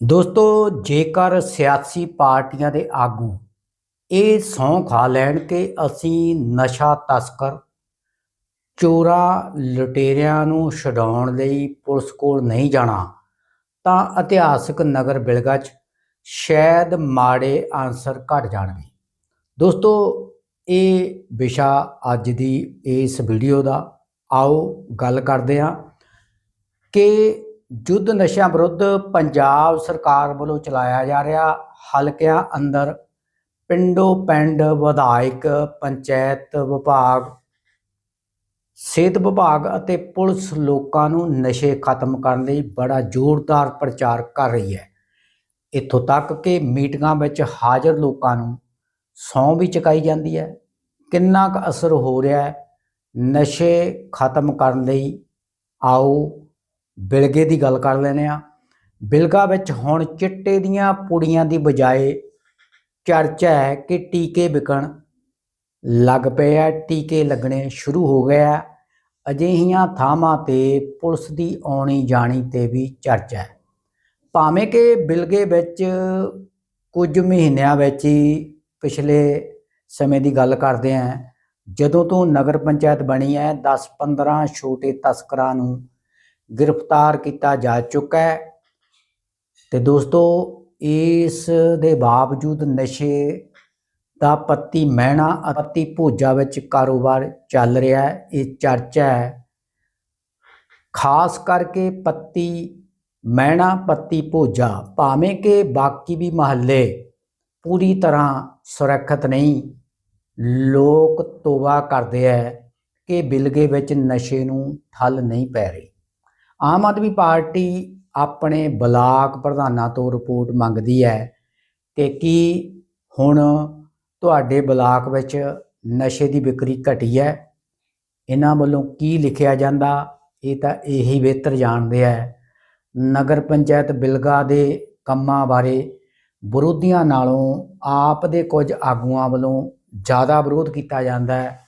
ਦੋਸਤੋ, ਜੇਕਰ ਸਿਆਸੀ ਪਾਰਟੀਆਂ ਦੇ ਆਗੂ ਇਹ ਸਹੁੰ ਖਾ ਲੈਣ ਕਿ ਅਸੀਂ ਨਸ਼ਾ ਤਸਕਰ, ਚੋਰਾਂ, ਲੁਟੇਰਿਆਂ ਨੂੰ ਛਡਾਉਣ ਲਈ ਪੁਲਿਸ ਕੋਲ ਨਹੀਂ ਜਾਣਾ, ਤਾਂ ਇਤਿਹਾਸਕ ਨਗਰ ਬਿਲਗਾ 'ਚ ਸ਼ਾਇਦ ਮਾੜੇ ਆਨਸਰ ਘਟ ਜਾਣਗੇ। ਦੋਸਤੋ, ਇਹ ਵਿਸ਼ਾ ਅੱਜ ਦੀ ਇਸ ਵੀਡੀਓ ਦਾ ਆਓ ਗੱਲ ਕਰਦੇ ਹਾਂ ਕਿ ਯੁੱਧ ਨਸ਼ਿਆਂ ਵਿਰੁੱਧ ਪੰਜਾਬ ਸਰਕਾਰ ਵੱਲੋਂ ਚਲਾਇਆ ਜਾ ਰਿਹਾ ਹਲਕਿਆਂ ਅੰਦਰ ਪਿੰਡੋ ਪਿੰਡ ਵਿਧਾਇਕ, ਪੰਚਾਇਤ ਵਿਭਾਗ, ਸਿਹਤ ਵਿਭਾਗ ਅਤੇ ਪੁਲਿਸ ਲੋਕਾਂ ਨੂੰ ਨਸ਼ੇ ਖਤਮ ਕਰਨ ਲਈ ਬੜਾ ਜ਼ੋਰਦਾਰ ਪ੍ਰਚਾਰ ਕਰ ਰਹੀ ਹੈ। ਇੱਥੋਂ ਤੱਕ ਕਿ ਮੀਟਿੰਗਾਂ ਵਿੱਚ ਹਾਜ਼ਰ ਲੋਕਾਂ ਨੂੰ ਸੌਂ ਵੀ ਚੁਕਾਈ ਜਾਂਦੀ ਹੈ। ਕਿੰਨਾ ਕੁ ਅਸਰ ਹੋ ਰਿਹਾ ਹੈ? ਨਸ਼ੇ ਖਤਮ ਕਰਨ ਲਈ ਆਓ ਬਿਲਗੇ ਦੀ ਗੱਲ ਕਰ ਲੈਨੇ ਆ ਬਿਲਗਾ ਵਿੱਚ ਹੁਣ ਚਿੱਟੇ ਦੀਆਂ ਪੁੜੀਆਂ ਦੀ ਬਜਾਏ ਚਰਚਾ ਹੈ ਕਿ ਟੀਕੇ ਵਿਕਣ ਲੱਗ ਪਏ ਆ। ਟੀਕੇ ਲੱਗਣੇ ਸ਼ੁਰੂ ਹੋ ਗਏ ਆ। ਅਜਿਹੀਆਂ ਥਾਵਾਂ ਤੇ ਪੁਲਿਸ ਦੀ ਆਉਣੀ ਜਾਣੀ ਤੇ ਵੀ ਚਰਚਾ ਹੈ। ਭਾਵੇਂ ਕਿ ਬਿਲਗੇ ਵਿੱਚ ਕੁਝ ਮਹੀਨਿਆਂ ਵਿੱਚ ਹੀ ਪਿਛਲੇ ਸਮੇਂ ਦੀ ਗੱਲ ਕਰਦੇ ਆਂ ਜਦੋਂ ਤੋਂ ਨਗਰ ਪੰਚਾਇਤ ਬਣੀ ਹੈ 10-15 ਛੋਟੇ ਤਸਕਰਾਂ ਨੂੰ ਗ੍ਰਿਫਤਾਰ ਕੀਤਾ ਜਾ ਚੁੱਕਾ ਹੈ। ਤੇ ਦੋਸਤੋ, ਇਸ ਦੇ ਬਾਵਜੂਦ ਨਸ਼ੇ ਦਾ ਪੱਤੀ ਮਹਿਣਾ ਅਤੇ ਭੋਜਾ ਵਿੱਚ ਕਾਰੋਬਾਰ ਚੱਲ ਰਿਹਾ ਹੈ, ਇਹ ਚਰਚਾ ਹੈ। ਖਾਸ ਕਰਕੇ ਪੱਤੀ ਮਹਿਣਾ, ਪੱਤੀ ਭੋਜਾ, ਭਾਵੇਂ ਕਿ ਬਾਕੀ ਵੀ ਮਹੱਲੇ ਪੂਰੀ ਤਰ੍ਹਾਂ ਸੁਰੱਖਿਅਤ ਨਹੀਂ, ਲੋਕ ਤੋਬਾ ਕਰਦੇ ਹੈ ਕਿ ਬਿਲਗੇ ਵਿੱਚ ਨਸ਼ੇ ਨੂੰ ਠੱਲ ਨਹੀਂ ਪੈ ਰਹੀ। ਆਮ ਆਦਮੀ ਪਾਰਟੀ ਆਪਣੇ ਬਲਾਕ ਪ੍ਰਧਾਨਾਂ ਤੋਂ ਰਿਪੋਰਟ ਮੰਗਦੀ ਹੈ ਕਿ ਕੀ ਹੁਣ ਤੁਹਾਡੇ ਬਲਾਕ ਵਿੱਚ ਨਸ਼ੇ ਦੀ ਵਿਕਰੀ ਘਟੀ ਹੈ? ਇਹਨਾਂ ਵੱਲੋਂ ਕੀ ਲਿਖਿਆ ਜਾਂਦਾ? ਇਹ ਤਾਂ ਇਹੀ ਬਿਹਤਰ ਜਾਣਦੇ ਹੈ। ਨਗਰ ਪੰਚਾਇਤ ਬਿਲਗਾ ਦੇ ਕੰਮਾਂ ਬਾਰੇ ਵਿਰੋਧੀਆਂ ਨਾਲੋਂ ਆਪ ਦੇ ਕੁਝ ਆਗੂਆਂ ਵੱਲੋਂ ਜ਼ਿਆਦਾ ਵਿਰੋਧ ਕੀਤਾ ਜਾਂਦਾ ਹੈ।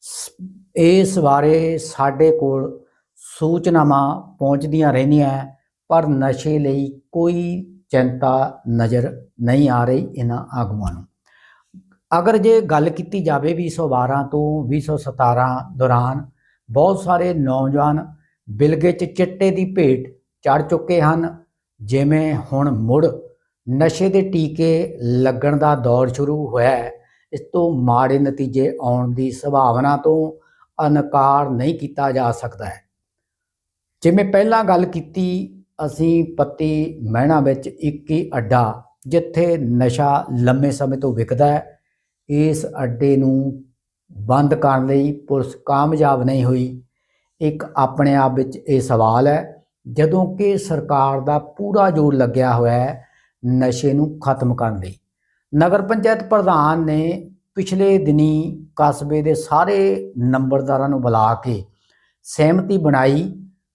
ਸ- ਇਸ ਬਾਰੇ ਸਾਡੇ ਕੋਲ ਸੂਚਨਾਵਾਂ ਪਹੁੰਚਦੀਆਂ ਰਹਿੰਦੀਆਂ ਪਰ ਨਸ਼ੇ ਲਈ ਕੋਈ ਚਿੰਤਾ ਨਜ਼ਰ ਨਹੀਂ ਆ ਰਹੀ ਇਹਨਾਂ ਆਗੂਆਂ ਨੂੰ। ਅਗਰ ਜੇ ਗੱਲ ਕੀਤੀ ਜਾਵੇ 2012 ਤੋਂ 2017 ਦੌਰਾਨ, ਬਹੁਤ ਸਾਰੇ ਨੌਜਵਾਨ ਬਿਲਗੇ 'ਚ ਚਿੱਟੇ ਦੀ ਭੇਟ ਚੜ ਚੁੱਕੇ ਹਨ, ਜਿਵੇਂ ਹੁਣ ਮੁੜ ਨਸ਼ੇ ਦੇ ਟੀਕੇ ਲੱਗਣ ਦਾ ਦੌਰ ਸ਼ੁਰੂ ਹੋਇਆ ਹੈ। ਇਸ ਤੋਂ ਮਾੜੇ ਨਤੀਜੇ ਆਉਣ ਦੀ ਸੰਭਾਵਨਾ ਤੋਂ ਇਨਕਾਰ ਨਹੀਂ ਕੀਤਾ ਜਾ ਸਕਦਾ ਹੈ। ਜਿਵੇਂ ਪਹਿਲਾਂ ਗੱਲ ਕੀਤੀ, ਅਸੀਂ ਪੱਤੀ ਮਹਿਣਾ ਵਿੱਚ ਇੱਕ ਹੀ ਅੱਡਾ ਜਿੱਥੇ ਨਸ਼ਾ ਲੰਮੇ ਸਮੇਂ ਤੋਂ ਵਿਕਦਾ ਹੈ, ਇਸ ਅੱਡੇ ਨੂੰ ਬੰਦ ਕਰਨ ਲਈ ਪੁਲਿਸ ਕਾਮਯਾਬ ਨਹੀਂ ਹੋਈ। ਇੱਕ ਆਪਣੇ ਆਪ ਵਿੱਚ ਇਹ ਸਵਾਲ ਹੈ, ਜਦੋਂ ਕਿ ਸਰਕਾਰ ਦਾ ਪੂਰਾ ਜ਼ੋਰ ਲੱਗਿਆ ਹੋਇਆ ਹੈ ਨਸ਼ੇ ਨੂੰ ਖਤਮ ਕਰਨ ਲਈ। ਨਗਰ ਪੰਚਾਇਤ ਪ੍ਰਧਾਨ ਨੇ ਪਿਛਲੇ ਦਿਨੀ ਕਸਬੇ ਦੇ ਸਾਰੇ ਨੰਬਰਦਾਰਾਂ ਨੂੰ ਬੁਲਾ ਕੇ ਸਹਿਮਤੀ ਬਣਾਈ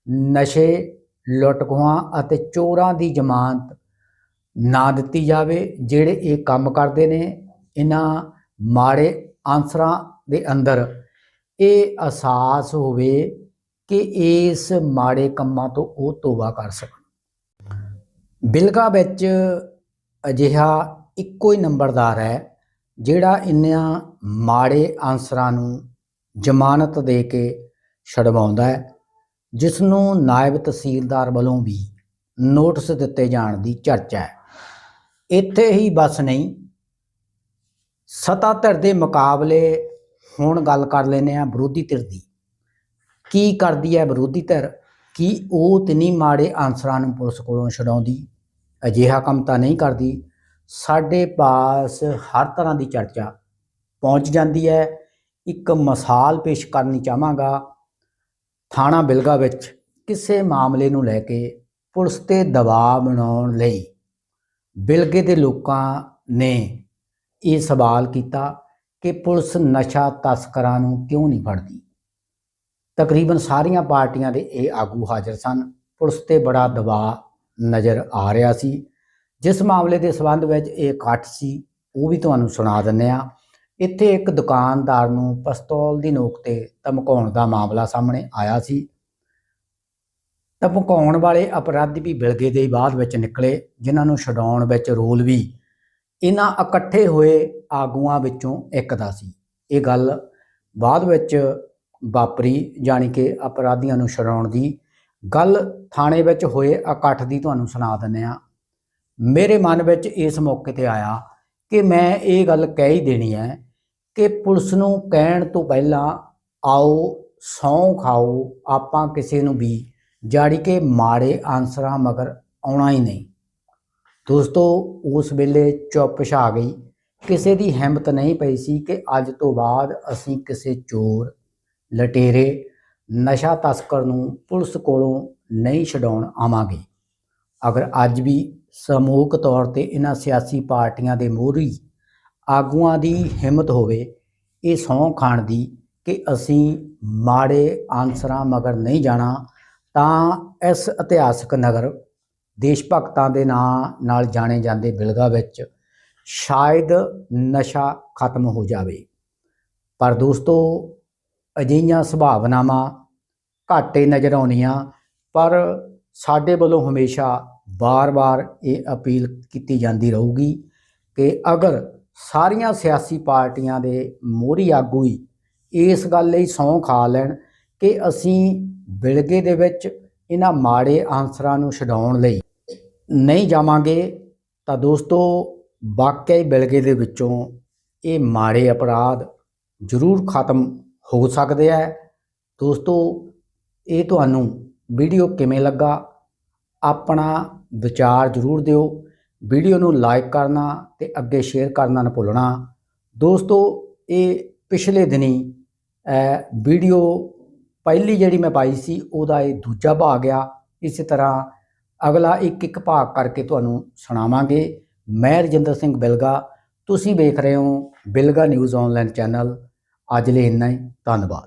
ਨਸ਼ੇ ਲੁੱਟਖੋਹਾਂ ਅਤੇ ਚੋਰਾਂ ਦੀ ਜ਼ਮਾਨਤ ਨਾ ਦਿੱਤੀ ਜਾਵੇ, ਜਿਹੜੇ ਇਹ ਕੰਮ ਕਰਦੇ ਨੇ, ਇਹਨਾਂ ਮਾੜੇ ਆਨਸਰਾਂ ਦੇ ਅੰਦਰ ਇਹ ਅਹਿਸਾਸ ਹੋਵੇ ਕਿ ਇਸ ਮਾੜੇ ਕੰਮਾਂ ਤੋਂ ਉਹ ਤੋਬਾ ਕਰ ਸਕਣ। ਬਿਲਗਾ ਵਿੱਚ ਅਜਿਹਾ ਇੱਕੋ ਹੀ ਨੰਬਰਦਾਰ ਹੈ, ਜਿਹੜਾ ਇੰਨਿਆਂ ਮਾੜੇ ਆਨਸਰਾਂ ਨੂੰ ਜ਼ਮਾਨਤ ਦੇ ਕੇ ਛਡਵਾਉਂਦਾ ਹੈ। ਜਿਸ ਨੂੰ ਨਾਇਬ ਤਹਿਸੀਲਦਾਰ ਵੱਲੋਂ ਵੀ ਨੋਟਿਸ ਦਿੱਤੇ ਜਾਣ ਦੀ ਚਰਚਾ ਹੈ। ਇੱਥੇ ਹੀ ਬਸ ਨਹੀਂ, ਸਤਾ ਧਿਰ ਦੇ ਮੁਕਾਬਲੇ ਹੁਣ ਗੱਲ ਕਰ ਲੈਨੇ ਆ ਵਿਰੋਧੀ ਧਿਰ ਦੀ। ਕੀ ਕਰਦੀ ਹੈ ਵਿਰੋਧੀ ਧਿਰ? ਕੀ ਉਹ ਤਿੰਨੀ ਮਾੜੇ ਆਨਸਰਾਂ ਨੂੰ ਪੁਲਿਸ ਕੋਲੋਂ ਛਡਾਉਂਦੀ? ਅਜਿਹਾ ਕੰਮ ਤਾਂ ਨਹੀਂ ਕਰਦੀ। ਸਾਡੇ ਪਾਸ ਹਰ ਤਰ੍ਹਾਂ ਦੀ ਚਰਚਾ ਪਹੁੰਚ ਜਾਂਦੀ ਹੈ। ਇੱਕ ਮਿਸਾਲ ਪੇਸ਼ ਕਰਨੀ ਚਾਹਾਂਗਾ। ਥਾਣਾ ਬਿਲਗਾ ਵਿੱਚ ਕਿਸੇ ਮਾਮਲੇ ਨੂੰ ਲੈ ਕੇ ਪੁਲਿਸ ਤੇ ਦਬਾਅ ਬਣਾਉਣ ਲਈ ਬਿਲਗੇ ਦੇ ਲੋਕਾਂ ਨੇ ਇਹ ਸਵਾਲ ਕੀਤਾ ਕਿ ਪੁਲਿਸ ਨਸ਼ਾ ਤਸਕਰਾਂ ਨੂੰ ਕਿਉਂ ਨਹੀਂ ਫੜਦੀ? ਤਕਰੀਬਨ ਸਾਰੀਆਂ ਪਾਰਟੀਆਂ ਦੇ ਇਹ ਆਗੂ ਹਾਜ਼ਰ ਸਨ। ਪੁਲਿਸ ਤੇ ਬੜਾ ਦਬਾਅ ਨਜ਼ਰ ਆ ਰਿਹਾ ਸੀ। ਜਿਸ ਮਾਮਲੇ ਦੇ ਸਬੰਧ ਵਿੱਚ ਇਹ ਇਕੱਠ ਸੀ, ਉਹ ਵੀ ਤੁਹਾਨੂੰ ਸੁਣਾ ਦਿੰਨੇ ਆ ਇੱਥੇ ਇੱਕ ਦੁਕਾਨਦਾਰ ਨੂੰ ਪਿਸਤੌਲ ਦੀ ਨੋਕ ਤੇ ਧਮਕਾਉਣ ਦਾ ਮਾਮਲਾ ਸਾਹਮਣੇ ਆਇਆ ਸੀ। ਧਮਕਾਉਣ ਵਾਲੇ ਅਪਰਾਧੀ ਵੀ ਬਿਲਗੇ ਦੇ ਬਾਅਦ ਵਿੱਚ ਨਿਕਲੇ, ਜਿਨ੍ਹਾਂ ਨੂੰ ਛਡਾਉਣ ਵਿੱਚ ਰੋਲ ਵੀ ਇਹਨਾਂ ਇਕੱਠੇ ਹੋਏ ਆਗੂਆਂ ਵਿੱਚੋਂ ਇੱਕ ਦਾ ਸੀ। ਇਹ ਗੱਲ ਬਾਅਦ ਵਿੱਚ ਵਾਪਰੀ, ਜਾਣੀ ਕਿ ਅਪਰਾਧੀਆਂ ਨੂੰ ਛਡਾਉਣ ਦੀ ਗੱਲ ਥਾਣੇ ਵਿੱਚ ਹੋਏ ਇਕੱਠ ਦੀ ਤੁਹਾਨੂੰ ਸੁਣਾ ਦਿੰਦੇ ਆ ਮੇਰੇ ਮਨ ਵਿੱਚ ਇਸ ਮੌਕੇ ਤੇ ਆਇਆ ਕਿ ਮੈਂ ਇਹ ਗੱਲ ਕਹਿ ਹੀ ਦੇਣੀ ਹੈ ਕਿ ਪੁਲਿਸ ਨੂੰ ਕਹਿਣ ਤੋਂ ਪਹਿਲਾਂ ਆਓ ਸੌਂ ਖਾਓ, ਆਪਾਂ ਕਿਸੇ ਨੂੰ ਵੀ ਜਾੜੀ ਕਿ ਮਾੜੇ ਆਂਸਰਾਂ ਮਗਰ ਆਉਣਾ ਹੀ ਨਹੀਂ। ਦੋਸਤੋ, ਉਸ ਵੇਲੇ ਚੁੱਪ ਛਾ ਗਈ। ਕਿਸੇ ਦੀ ਹਿੰਮਤ ਨਹੀਂ ਪਈ ਸੀ ਕਿ ਅੱਜ ਤੋਂ ਬਾਅਦ ਅਸੀਂ ਕਿਸੇ ਚੋਰ, ਲਟੇਰੇ, ਨਸ਼ਾ ਤਸਕਰ ਨੂੰ ਪੁਲਿਸ ਕੋਲੋਂ ਨਹੀਂ ਛਡਾਉਣ ਆਵਾਂਗੇ। ਅਗਰ ਅੱਜ ਵੀ ਸਮੂਹਕ ਤੌਰ ਤੇ ਇਹਨਾਂ ਸਿਆਸੀ ਪਾਰਟੀਆਂ ਦੇ ਮੋਹਰੀ ਆਗੂਆਂ ਦੀ ਹਿੰਮਤ ਹੋਵੇ, ਇਹ ਸਹੁੰ ਖਾਣ ਦੀ ਕਿ ਅਸੀਂ ਮਾੜੇ ਆਨਸਰਾਂ ਮਗਰ ਨਹੀਂ ਜਾਣਾ, ਤਾਂ ਇਸ ਇਤਿਹਾਸਕ ਨਗਰ ਦੇਸ਼ ਭਗਤਾਂ ਦੇ ਨਾਂ ਨਾਲ ਜਾਣੇ ਜਾਂਦੇ ਬਿਲਗਾ ਵਿੱਚ ਸ਼ਾਇਦ ਨਸ਼ਾ ਖਤਮ ਹੋ ਜਾਵੇ। ਪਰ ਦੋਸਤੋ, ਅਜਿਹੀਆਂ ਸੁਭਾਵਨਾਵਾਂ ਘਾਟੇ ਨਜ਼ਰ ਆਉਂਦੀਆਂ, ਪਰ ਸਾਡੇ ਵੱਲੋਂ ਹਮੇਸ਼ਾ ਬਾਰ-ਬਾਰ ਇਹ ਅਪੀਲ ਕੀਤੀ ਜਾਂਦੀ ਰਹੂਗੀ ਕਿ ਅਗਰ ਸਾਰੀਆਂ ਸਿਆਸੀ ਪਾਰਟੀਆਂ ਦੇ ਮੋਹਰੀ ਆਗੂ ਹੀ ਇਸ ਗੱਲ ਲਈ ਸਹੁੰ ਖਾ ਲੈਣ ਕਿ ਅਸੀਂ ਬਿਲਗੇ ਦੇ ਵਿੱਚ ਇਹਨਾਂ ਮਾੜੇ ਆਂਸਰਾਂ ਨੂੰ ਛਡਾਉਣ ਲਈ ਨਹੀਂ ਜਾਵਾਂਗੇ। ਤਾਂ ਦੋਸਤੋ, ਵਾਕਿਆ ਹੀ ਬਿਲਗੇ ਦੇ ਵਿੱਚੋਂ ਇਹ ਮਾੜੇ ਅਪਰਾਧ ਜ਼ਰੂਰ ਖਤਮ ਹੋ ਸਕਦੇ ਹੈ ਦੋਸਤੋ, ਇਹ ਤੁਹਾਨੂੰ ਵੀਡੀਓ ਕਿਵੇਂ ਲੱਗਾ? ਆਪਣਾ ਵਿਚਾਰ ਜ਼ਰੂਰ ਦਿਓ। ਵੀਡੀਓ ਨੂੰ ਲਾਈਕ ਕਰਨਾ ਤੇ ਅੱਗੇ ਸ਼ੇਅਰ ਕਰਨਾ ਨਾ ਭੁੱਲਣਾ। ਦੋਸਤੋ, ਇਹ ਪਿਛਲੇ ਦਿਨੀ ਵੀਡੀਓ ਪਹਿਲੀ ਜਿਹੜੀ ਮੈਂ ਪਾਈ ਸੀ, ਉਹਦਾ ਇਹ ਦੂਜਾ ਭਾਗ ਆ। ਇਸੇ ਤਰ੍ਹਾਂ ਅਗਲਾ ਇੱਕ ਇੱਕ ਭਾਗ ਕਰਕੇ ਤੁਹਾਨੂੰ ਸੁਣਾਵਾਂਗੇ। ਮੈਂ ਰਜਿੰਦਰ ਸਿੰਘ ਬਿਲਗਾ, ਤੁਸੀਂ ਵੇਖ ਰਹੇ ਹੋ ਬਿਲਗਾ ਨਿਊਜ਼ ਆਨਲਾਈਨ ਚੈਨਲ। ਅੱਜ ਲਈ ਇੰਨਾ ਹੀ। ਧੰਨਵਾਦ।